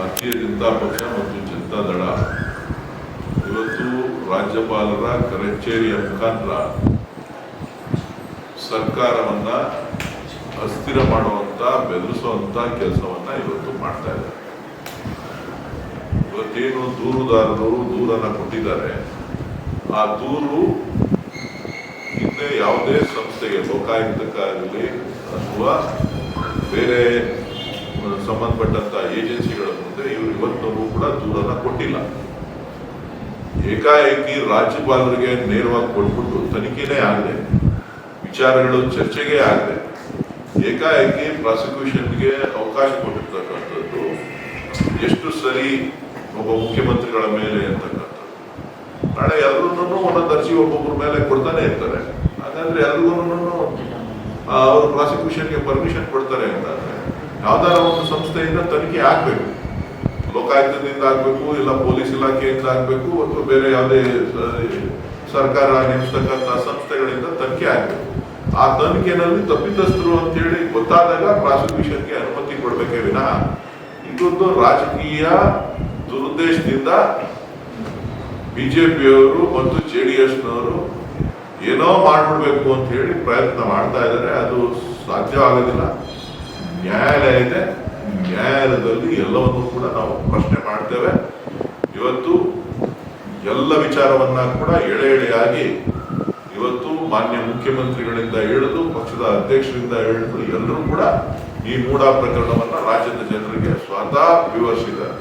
ಭಾರತೀಯ ಜನತಾ ಪಕ್ಷ ಮತ್ತು ಜನತಾ ದಳ. ಇವತ್ತು ರಾಜ್ಯಪಾಲರ ಕಚೇರಿಯ ಮುಖಾಂತರ ಸರ್ಕಾರವನ್ನ ಅಸ್ಥಿರ ಮಾಡುವಂತ, ಬೆದರಿಸುವಂತ ಕೆಲಸವನ್ನ ಇವತ್ತು ಮಾಡ್ತಾ ಇದ್ದಾರೆ. ಇವತ್ತೇನು ದೂರುದಾರರು ದೂರನ್ನ ಕೊಟ್ಟಿದ್ದಾರೆ. ಆ ದೂರು ಹಿಂದೆ ಯಾವುದೇ ಸಂಸ್ಥೆಗೆ ಲೋಕಾಯುಕ್ತಕ್ಕಾಗಲಿ ಅಥವಾ ಬೇರೆ ಸಂಬಂಧಪಟ್ಟಂತ ಏಜೆನ್ಸಿಗಳ ಮುಂದೆ ಇವರು ಇವತ್ತೂ ಕೂಡ ದೂರನ್ನ ಕೊಟ್ಟಿಲ್ಲ. ಏಕಾಏಕಿ ರಾಜ್ಯಪಾಲರಿಗೆ ನೇರವಾಗಿ ಕೊಟ್ಬಿಟ್ಟು ತನಿಖೆನೇ ಆಗದೆ, ವಿಚಾರಗಳು ಚರ್ಚೆಗೆ ಆಗದೆ, ಏಕಾಏಕಿ ಪ್ರಾಸಿಕ್ಯೂಷನ್ಗೆ ಅವಕಾಶ ಕೊಟ್ಟಿರ್ತಕ್ಕಂಥದ್ದು ಎಷ್ಟು ಸರಿ ಒಬ್ಬ ಮುಖ್ಯಮಂತ್ರಿಗಳ ಮೇಲೆ ಅಂತಕ್ಕಂಥದ್ದು. ನಾಳೆ ಎಲ್ಲರೂ ಒಂದೊಂದು ಅರ್ಜಿ ಒಬ್ಬೊಬ್ಬರ ಮೇಲೆ ಕೊಡ್ತಾನೆ ಇರ್ತಾರೆ. ಹಾಗಾದ್ರೆ ಎಲ್ರಿಗೂ ಅವರು ಪ್ರಾಸಿಕ್ಯೂಷನ್ಗೆ ಪರ್ಮಿಷನ್ ಕೊಡ್ತಾರೆ ಅಂತಂದ್ರೆ ಯಾವ್ದಾರ ಒಂದು ಸಂಸ್ಥೆಯಿಂದ ತನಿಖೆ ಆಗ್ಬೇಕು. ಲೋಕಾಯುಕ್ತದಿಂದ ಆಗ್ಬೇಕು, ಇಲ್ಲ ಪೊಲೀಸ್ ಇಲಾಖೆಯಿಂದ ಆಗ್ಬೇಕು, ಅಥವಾ ಬೇರೆ ಯಾವುದೇ ಸರ್ಕಾರ ನೇಮಿಸ್ತಕ್ಕಂಥ ಸಂಸ್ಥೆಗಳಿಂದ ತನಿಖೆ ಆಗ್ಬೇಕು. ಆ ತನಿಖೆನಲ್ಲಿ ತಪ್ಪಿತಸ್ಥರು ಅಂತೇಳಿ ಗೊತ್ತಾದಾಗ ಪ್ರಾಸಿಕ್ಯೂಷನ್ಗೆ ಅನುಮತಿ ಕೊಡಬೇಕೇ ವಿನಃ ಇದೊಂದು ರಾಜಕೀಯ ದುರುದ್ದೇಶದಿಂದ ಬಿಜೆಪಿಯವರು ಮತ್ತು ಜೆ ಡಿ ಎಸ್ನವರು ಏನೋ ಮಾಡ್ಬಿಡ್ಬೇಕು ಅಂತ ಹೇಳಿ ಪ್ರಯತ್ನ ಮಾಡ್ತಾ ಇದ್ದಾರೆ. ಅದು ಸಾಧ್ಯವಾಗೋದಿಲ್ಲ ನ್ಯಾಯಾಲಯ ಇದೆ ನ್ಯಾಯಾಲಯದಲ್ಲಿ ಎಲ್ಲವನ್ನೂ ಕೂಡ ನಾವು ಪ್ರಶ್ನೆ ಮಾಡ್ತೇವೆ. ಇವತ್ತು ಎಲ್ಲ ವಿಚಾರವನ್ನ ಕೂಡ ಎಳೆ ಎಳೆಯಾಗಿ ಇವತ್ತು ಮಾನ್ಯ ಮುಖ್ಯಮಂತ್ರಿಗಳಿಂದ ಹಿಡಿದು ಪಕ್ಷದ ಅಧ್ಯಕ್ಷರಿಂದ ಹಿಡಿದು ಎಲ್ಲರೂ ಕೂಡ ಈ ಮೂಡಾ ಪ್ರಕರಣವನ್ನ ರಾಜ್ಯದ ಜನರಿಗೆ ಸ್ವತಃ ವಿವರಿಸಿದ್ದಾರೆ.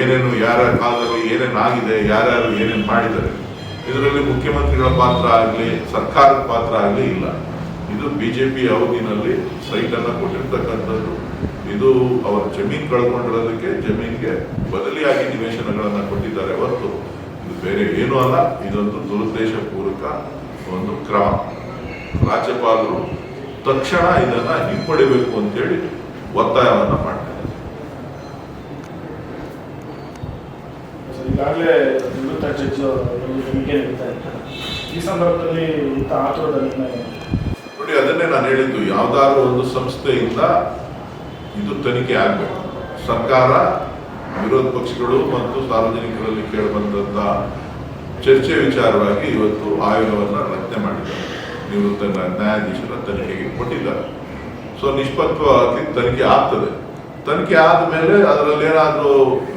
ಏನೇನು ಯಾರ್ಯಾರ ಕಾಲದಲ್ಲಿ ಏನೇನು ಆಗಿದೆ, ಯಾರ್ಯಾರು ಏನೇನು ಮಾಡಿದ್ದಾರೆ, ಇದರಲ್ಲಿ ಮುಖ್ಯಮಂತ್ರಿಗಳ ಪಾತ್ರ ಆಗಲಿ, ಸರ್ಕಾರದ ಪಾತ್ರ ಆಗಲಿ ಇಲ್ಲ. ಇದು ಬಿಜೆಪಿ ಅವಧಿನಲ್ಲಿ ಸೈಟನ್ನು ಕೊಟ್ಟಿರ್ತಕ್ಕಂಥದ್ದು. ಇದು ಅವರ ಜಮೀನ್ ಕಳ್ಕೊಂಡಿರೋದಕ್ಕೆ ಜಮೀನ್ಗೆ ಬದಲಿಯಾಗಿ ನಿವೇಶನಗಳನ್ನ ಕೊಟ್ಟಿದ್ದಾರೆ ಹೊರತು. ಇದು ಬೇರೆ ಏನೂ ಅಲ್ಲ, ಇದೊಂದು ದುರುದ್ದೇಶ ಪೂರ್ವಕ ಒಂದು ಕ್ರಮ. ರಾಜ್ಯಪಾಲರು ತಕ್ಷಣ ಇದನ್ನ ಹಿಂಪಡಿಬೇಕು ಅಂತೇಳಿ ಒತ್ತಾಯವನ್ನ ಮಾಡ್ತಾರೆ. ಈಗಾಗಲೇ ನಿವೃತ್ತ ಜಡ್ಜ್ ಈ ಸಂದರ್ಭದಲ್ಲಿ ಇಂಥ ಆತುರದ ಅದನ್ನೇ ನಾನು ಹೇಳಿದ್ದು, ಯಾವ್ದಾದ್ರು ಒಂದು ಸಂಸ್ಥೆಯಿಂದ ಇದು ತನಿಖೆ ಆಗಬೇಕು. ಸರ್ಕಾರ, ವಿರೋಧ ಪಕ್ಷಗಳು ಮತ್ತು ಸಾರ್ವಜನಿಕರಲ್ಲಿ ಕೇಳಿಬಂದಂತ ಚರ್ಚೆ ವಿಚಾರವಾಗಿ ಇವತ್ತು ಆಯೋಗವನ್ನು ರಚನೆ ಮಾಡಿದ್ದಾರೆ. ನಿವೃತ್ತ ನ್ಯಾಯಾಧೀಶರ ತನಿಖೆಗೆ ಕೊಟ್ಟಿದ್ದಾರೆ. ಸೊ ನಿಷ್ಪತ್ವವಾಗಿ ತನಿಖೆ ಆಗ್ತದೆ. ತನಿಖೆ ಆದ ಮೇಲೆ ಅದರಲ್ಲಿ ಏನಾದರೂ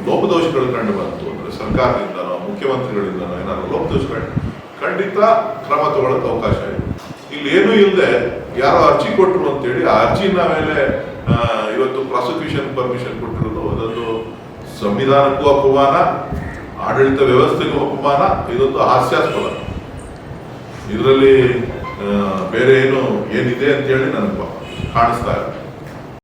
ಲೋಪದೋಷಗಳು ಕಂಡು ಬಂತು ಅಂದರೆ ಸರ್ಕಾರದಿಂದನೋ, ಮುಖ್ಯಮಂತ್ರಿಗಳಿಂದನೋ ಏನಾದರೂ ಲೋಪದೋಷಗಳು ಖಂಡಿತ ಕ್ರಮ ತಗೊಳ್ಳೋಕೆ ಅವಕಾಶ ಇದೆ. ಇಲ್ಲಿ ಏನೂ ಇಲ್ಲದೆ ಯಾರೋ ಅರ್ಜಿ ಕೊಟ್ಟರು ಅಂತೇಳಿ ಆ ಅರ್ಜಿನ ಮೇಲೆ ಇವತ್ತು ಪ್ರಾಸಿಕ್ಯೂಷನ್ ಪರ್ಮಿಷನ್ ಕೊಟ್ಟಿರೋದು. ಅದೊಂದು ಸಂವಿಧಾನಕ್ಕೂ ಅಪಮಾನ, ಆಡಳಿತ ವ್ಯವಸ್ಥೆಗೂ ಅಪಮಾನ, ಇದೊಂದು ಹಾಸ್ಯಾಸ್ಪದ. ಇದರಲ್ಲಿ ಬೇರೆ ಏನು ಏನಿದೆ ಅಂತೇಳಿ ನನಗೆ ಕಾಣಿಸ್ತಾ ಇಲ್ಲ.